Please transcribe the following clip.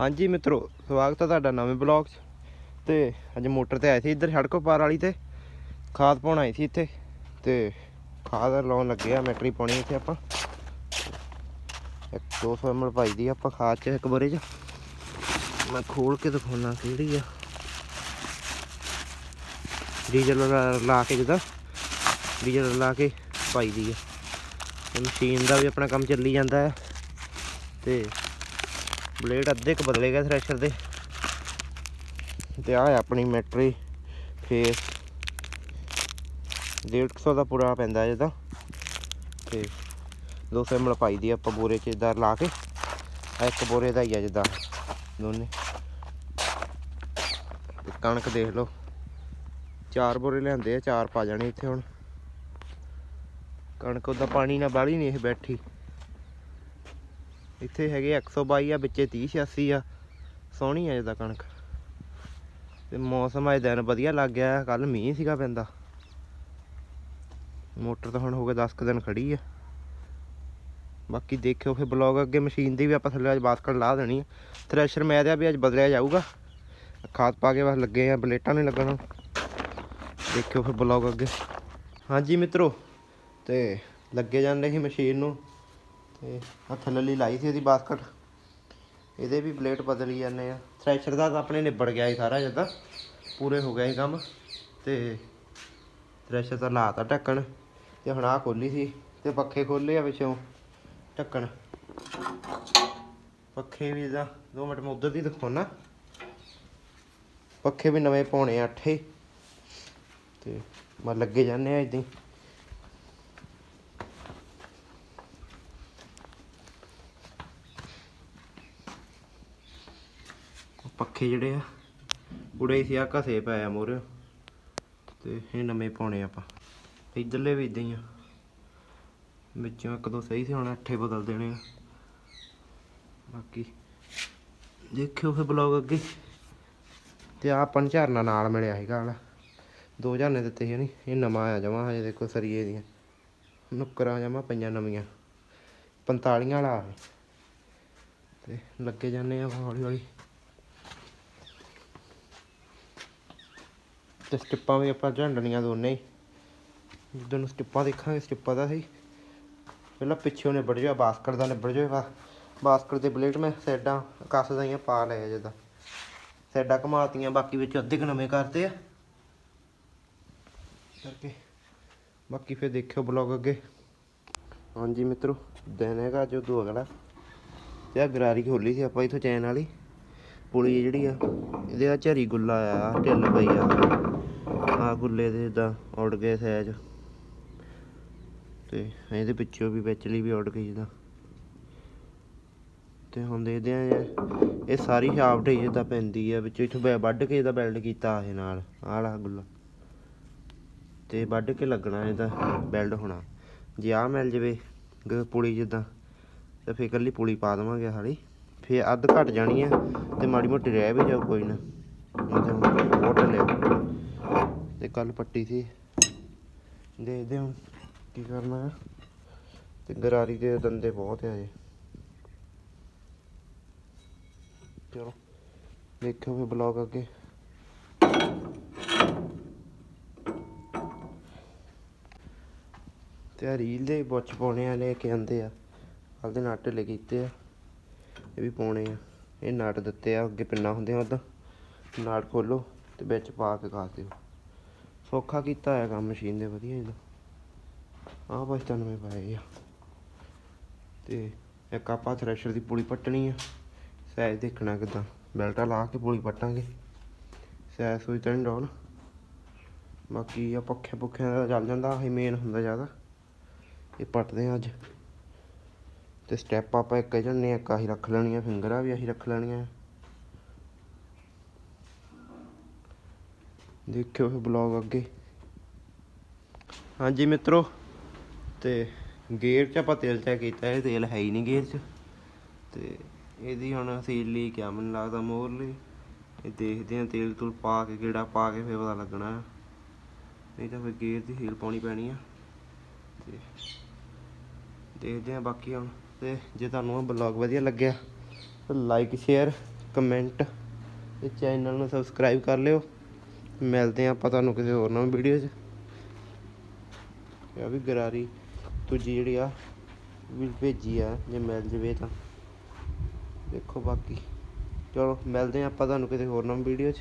ਹਾਂਜੀ ਮਿੱਤਰੋ, ਸਵਾਗਤ ਹੈ ਤੁਹਾਡਾ ਨਵੇਂ ਬਲੌਗ 'ਚ। ਤੇ ਅੱਜ ਮੋਟਰ ਤੇ ਆਏ ਸੀ ਇੱਧਰ ਸੜਕੋ ਪਾਰ ਵਾਲੀ ਤੇ, ਖਾਦ ਪਾਉਣ ਆਏ ਸੀ ਇੱਥੇ। ਤੇ ਖਾਦ ਲਾਉਣ ਲੱਗੇ ਆ ਮੈਟਰੀ ਪਾਉਣੀ ਇੱਥੇ ਆਪਾਂ। ਇੱਕ 200 ml ਪਾਈ ਦੀ ਆਪਾਂ ਖਾਦ 'ਚ ਇੱਕ ਬੋਰੇ 'ਚ। ਮੈਂ ਖੋਲ ਕੇ ਦਿਖਾਉਣਾ ਕਿਹੜੀ ਆ। ਡੀਜ਼ਲ ਲਾ- ਕੇ ਜਿੱਦਾਂ, ਡੀਜ਼ਲ ਲਾ ਕੇ ਪਾਈ ਦੀ ਆ। ਮਸ਼ੀਨ ਦਾ ਵੀ ਆਪਣਾ ਕੰਮ ਚੱਲੀ ਜਾਂਦਾ ਹੈ ਤੇ ਬਲੇਡ ਅੱਧੇ ਕੁ ਬਦਲੇ ਗਏ ਥ੍ਰੈਸ਼ਰ ਦੇ। ਤੇ ਆ ਆਪਣੀ ਮੈਟਰੀ ਫੇਸ 150 ਦਾ ਪੂਰਾ ਪੈਂਦਾ ਜਿਹਦਾ ਤੇ 200 ml ਪਾਈ ਦੀ ਆਪਾਂ ਬੋਰੇ ਚ ਇਦਾਂ ਲਾ ਕੇ। ਆਹ ਇੱਕ ਬੋਰੇ ਦਾ ਹੀ ਆ ਜਿੱਦਾਂ ਦੋਨੇ। ਤੇ ਕਣਕ ਦੇਖ ਲਓ। ਚਾਰ ਬੋਰੇ ਲਿਆਂਦੇ ਆ, ਚਾਰ ਪਾ ਜਾਣੇ ਇੱਥੇ ਹੁਣ। ਕਣਕ ਉਹਦਾ ਪਾਣੀ ਨਾਲ ਬਾਲੀ ਨਹੀਂ ਇਹ ਬੈਠੀ। ਇੱਥੇ ਹੈਗੇ 122 ਆ, ਵਿੱਚੇ 30 86 ਆ। ਸੋਹਣੀ ਆ ਜਿਹਦਾ ਕਣਕ। ਤੇ ਮੌਸਮ ਅੱਜ ਦਿਨ ਵਧੀਆ ਲੱਗ ਗਿਆ, ਕੱਲ ਮੀਂਹ ਸੀਗਾ ਪੈਂਦਾ। ਮੋਟਰ ਤਾਂ ਹੁਣ ਹੋ ਗਿਆ 10 ਕੁ ਦਿਨ ਖੜੀ ਆ। ਬਾਕੀ ਦੇਖਿਓ, ਫਿਰ ਬਲੌਗ ਅੱਗੇ ਮਸ਼ੀਨ ਦੀ ਵੀ ਆਪਾਂ ਥੱਲੇ ਅੱਜ ਬਾਸਕਟ ਲਾ ਦੇਣੀ ਆ। ਥ੍ਰੈਸ਼ਰ ਮੈਂ ਦਿਆ ਵੀ ਅੱਜ ਬਦਲਿਆ ਜਾਊਗਾ। ਖਾਦ ਪਾ ਕੇ ਬਸ ਲੱਗੇ ਆ, ਬਲੇਟਾਂ ਨਹੀਂ ਲੱਗਣਾ। ਦੇਖਿਓ ਫਿਰ ਬਲੌਗ ਅੱਗੇ। ਹਾਂਜੀ ਮਿੱਤਰੋ, ਤੇ ਲੱਗੇ ਜਾਂਦੇ ਸੀ ਮਸ਼ੀਨ ਨੂੰ। ਤੇ ਆ ਥੱਲੇ ਲਾਈ ਸੀ ਇਹਦੀ ਬਾਸਕਟ। ਇਹਦੇ ਵੀ ਪਲੇਟ ਬਦਲੀ ਜਾਂਦੇ ਆ। ਥ੍ਰੈਸ਼ਰ ਦਾ ਤਾਂ ਆਪਣੇ ਨਿਬੜ ਗਿਆ ਸੀ ਸਾਰਾ ਜਦਾਂ। ਪੂਰੇ ਹੋ ਗਏ ਸੀ ਕੰਮ। ਤੇ ਥ੍ਰੈਸ਼ਰ ਤਾਂ ਲਾਤਾ ਢੱਕਣ। ਤੇ ਹੁਣ ਆ ਖੋਲੀ ਸੀ। ਤੇ ਪੱਖੇ ਖੋਲੇ ਆ ਵਿੱਚੋਂ ਢੱਕਣ। ਪੱਖੇ ਵੀ ਦਾ 2 ਮਿੰਟ ਮੈਂ ਉਧਰ ਦੀ ਦਿਖਾਉਣਾ ਪੱਖੇ ਵੀ ਨਵੇਂ ਪਾਉਣੇ ਆ ਅੱਠੇ। ਤੇ ਮੈਂ ਲੱਗੇ ਜਾਂਦੇ ਆ ਇਦਾਂ ਪੱਖੇ ਜਿਹੜੇ ਆ ਉੜੇ ਸੀ ਆ ਘਸੇ ਪਏ ਆ ਮੋਰੇ। ਤੇ ਇਹ ਨਵੇਂ ਪਾਉਣੇ ਆਪਾਂ। ਇਧਰਲੇ ਵੀ ਇਦਾਂ ਹੀ ਆ। ਵਿੱਚੋਂ ਇੱਕ ਦੋ ਸਹੀ ਸੀ, ਹੁਣ ਅੱਠੇ ਬਦਲ ਦੇਣੇ ਆ। ਬਾਕੀ ਦੇਖਿਓ ਫਿਰ ਬਲੌਗ ਅੱਗੇ। ਤੇ ਆ ਆਪਾਂ ਨੂੰ ਝਰਨਾ ਨਾਲ ਮਿਲਿਆ ਸੀਗਾ ਵਾਲਾ। ਦੋ ਝਰਨੇ ਦਿੱਤੇ ਸੀ ਨਹੀਂ ਇਹ ਨਵਾਂ ਆ ਜਮਾ, ਹਜੇ ਦੇਖੋ ਸਰੀਏ ਦੀਆਂ। ਨੁੱਕਰਾਂ ਜਮਾ ਪਈਆਂ ਨਵੀਆਂ। 45 ਵਾਲਾ ਤੇ ਲੱਗੇ ਜਾਂਦੇ ਆ ਹੌਲੀ ਹੌਲੀ ਤੇ ਸਟਿੱਪਾਂ ਵੀ ਆਪਾਂ ਝੰਡਣੀਆਂ ਦੋਨੇ ਹੀ। ਜਿੱਦਾਂ ਨੂੰ ਸਟਿੱਪਾਂ ਦੇਖਾਂਗੇ, ਸਟਿੱਪਾਂ ਦਾ ਸਹੀ। ਪਹਿਲਾਂ ਪਿੱਛੇ ਨਿਬੜ ਜਾ ਬਾਸਕਟ ਦਾ ਨਿਬੜ ਜਾ ਬਾਸਕਟ ਦੇ ਬਲੇਡ ਮੈਂ ਸਾਈਡਾਂ ਕੱਸਦਾ ਹੀ ਪਾ ਲਿਆ ਜਿੱਦਾਂ। ਸਾਈਡਾਂ ਘਮਾਤੀਆਂ, ਬਾਕੀ ਵਿੱਚ ਅੱਧੇ ਕੁ ਨਵੇਂ ਕਰਤੇ ਆ। ਕਰਕੇ ਬਾਕੀ ਫਿਰ ਦੇਖਿਓ ਬਲੌਗ ਅੱਗੇ। ਹਾਂਜੀ ਮਿੱਤਰੋ, ਦਿਨ ਹੈਗਾ ਜੋ ਦੋ ਅਗਲਾ। ਤੇ ਆ ਗਰਾਰੀ ਖੋਲੀ ਸੀ ਆਪਾਂ ਇਥੋਂ ਚੈਨ ਵਾਲੀ। ਪੁਲੀ ਜਿਹੜੀ ਆ, ਇਹਦੇ ਆ ਝਰੀ ਗੁੱਲਾ ਆ ਢਿੱਲ ਪਈ ਆ। ਆ ਗੁੱਲੇ ਦੇ ਇਦਾਂ ਉੱਡ ਗਏ ਸੈਜ ਤੇ ਇਹਦੇ ਪਿੱਛੋਂ ਵੀ ਵਿਚਲੀ ਵੀ ਉੱਡ ਗਈ ਜਿੱਦਾਂ। ਤੇ ਹੁਣ ਦੇਖਦੇ ਆ ਇਹ- ਸਾਰੀ ਸ਼ਾਫਟ ਹੀ ਜਿੱਦਾਂ ਪੈਂਦੀ ਆ, ਵਿੱਚੋਂ ਇਥੋਂ ਵੱਢ ਕੇ ਇਹਦਾ ਬੈਲਡ ਕੀਤਾ ਇਹ ਨਾਲ। ਆਹ ਵਾਲਾ ਗੁੱਲਾ। ਤੇ ਵੱਢ ਕੇ ਲੱਗਣਾ ਇਹਦਾ ਬੈਲਡ ਹੋਣਾ। ਜੇ ਆ ਮਿਲ ਜਵੇ ਪੁਲੀ ਜਿੱਦਾਂ, ਤੇ ਫੇਰ ਇਕੱਲੀ ਪੁਲੀ ਪਾ ਦੇਵਾਂਗੇ ਹਾਲੀ ਫੇਰ ਅੱਧ ਘਟ ਜਾਣੀ ਆ, ਤੇ ਮਾੜੀ ਮੋਟੀ ਰਹਿ ਵੀ ਜਾਊ ਕੋਈ ਨਾ। ਇਹ ਬਹੁਤ ਲਿਆ ਤੇ ਕੱਲ ਪੱਟੀ ਸੀ। ਦੇਖਦੇ ਹੁਣ ਕੀ ਕਰਨਾ ਹੈ। ਤੇ ਗਰਾਰੀ ਦੇ ਦੰਦੇ ਬਹੁਤ ਆ ਜੀ ਚਲੋ, ਦੇਖਿਓ ਵੀ ਬਲੌਗ ਅੱਗੇ। ਤੇ ਆ ਰੀਲ ਦੇ ਬੁੱਚ ਪਾਉਣੇ ਆ ਲੈ ਕੇ ਆਂਦੇ ਆ। ਕੱਲ ਦੇ ਨਟ ਲੈ ਕੀਤੇ ਆ। ਇਹ ਵੀ ਪਾਉਣੇ ਆ। ਇਹ ਨਟ ਦਿੱਤੇ ਆ, ਅੱਗੇ ਪਿੰਨਾ ਹੁੰਦੇ ਆ ਉਹਦਾ। ਨਟ ਖੋਲੋ ਤੇ ਵਿੱਚ ਪਾ ਕੇ ਖਾ ਦਿਓ। ਸੌਖਾ ਕੀਤਾ ਹੋਇਆ ਕੰਮ ਮਸ਼ੀਨ ਦੇ ਵਧੀਆ ਇਹਦਾ। ਆਹ ਬਸ 95 ਪਾਏ ਆ। ਤੇ ਇੱਕ ਆਪਾਂ ਥ੍ਰੈਸ਼ਰ ਦੀ ਪੁਲੀ ਪੱਟਣੀ ਆ। ਸਾਈਜ਼ ਦੇਖਣਾ ਕਿਦਾਂ। ਬੈਲਟਾ ਲਾ ਕੇ ਪੁਲੀ ਪੱਟਾਂਗੇ। ਸਾਈਜ਼ ਸੋਈ ਤਾਂ ਨਹੀਂ ਡਾਉਨ ਬਾਕੀ ਆ ਪੱਖੇ ਪੁੱਖਿਆਂ ਦਾ ਚੱਲ ਜਾਂਦਾ ਇਹ ਮੇਨ ਹੁੰਦਾ ਜ਼ਿਆਦਾ। ਇਹ ਪੱਟਦੇ ਆ ਅੱਜ। ਤੇ ਸਟੈਪ ਆਪਾਂ ਇੱਕ ਜਣੇ ਇੱਕ ਆਹੀ ਰੱਖ ਲੈਣੀਆਂ ਫਿੰਗਰਾਂ ਵੀ ਆਹੀ ਰੱਖ ਲੈਣੀਆਂ। ਦੇਖਿਓ ਫਿਰ ਬਲੌਗ ਅੱਗੇ। ਹਾਂਜੀ ਮਿੱਤਰੋ, ਤੇ ਗੇਅਰ 'ਚ ਆਪਾਂ ਤੇਲ ਚੈੱਕ ਕੀਤਾ, ਇਹ ਤੇਲ ਹੈ ਹੀ ਨਹੀਂ ਗੇਅਰ 'ਚ। ਤੇ ਇਹਦੀ ਹੁਣ ਸੀਲ ਲਈ ਕਿਆ, ਮੈਨੂੰ ਲੱਗਦਾ ਮੋਰ ਲਈ। ਇਹ ਦੇਖਦੇ ਆ ਤੇਲ ਤੂਲ ਪਾ ਕੇ ਕਿਹੜਾ ਪਾ ਕੇ ਫਿਰ ਪਤਾ ਲੱਗਣਾ। ਆ। ਨਹੀਂ ਤਾਂ ਫਿਰ ਗੇਅਰ ਦੀ ਸੀਲ ਪਾਉਣੀ ਪੈਣੀ ਆ। ਤੇ ਦੇਖਦੇ ਆ ਬਾਕੀ ਹੁਣ। ਤੇ ਜੇ ਤੁਹਾਨੂੰ ਇਹ ਬਲੌਗ ਵਧੀਆ ਲੱਗਿਆ, ਤਾਂ ਲਾਈਕ ਸ਼ੇਅਰ ਕਮੈਂਟ ਤੇ ਚੈਨਲ ਨੂੰ ਸਬਸਕ੍ਰਾਈਬ ਕਰ ਲਿਓ। ਮਿਲਦੇ ਆ ਆਪਾਂ ਤੁਹਾਨੂੰ ਕਿਸੇ ਹੋਰ ਨਵੀਂ ਵੀਡੀਓ 'ਚ। ਇਹ ਵੀ ਗਰਾਰੀ ਦੂਜੀ ਜਿਹੜੀ ਆ, ਵੀ ਭੇਜੀ ਆ, ਜੇ ਮਿਲ ਜਵੇ ਤਾਂ। ਦੇਖੋ ਬਾਕੀ। ਚਲੋ, ਮਿਲਦੇ ਆ ਆਪਾਂ ਤੁਹਾਨੂੰ ਕਿਸੇ ਹੋਰ ਨਵੀਂ ਵੀਡੀਓ 'ਚ।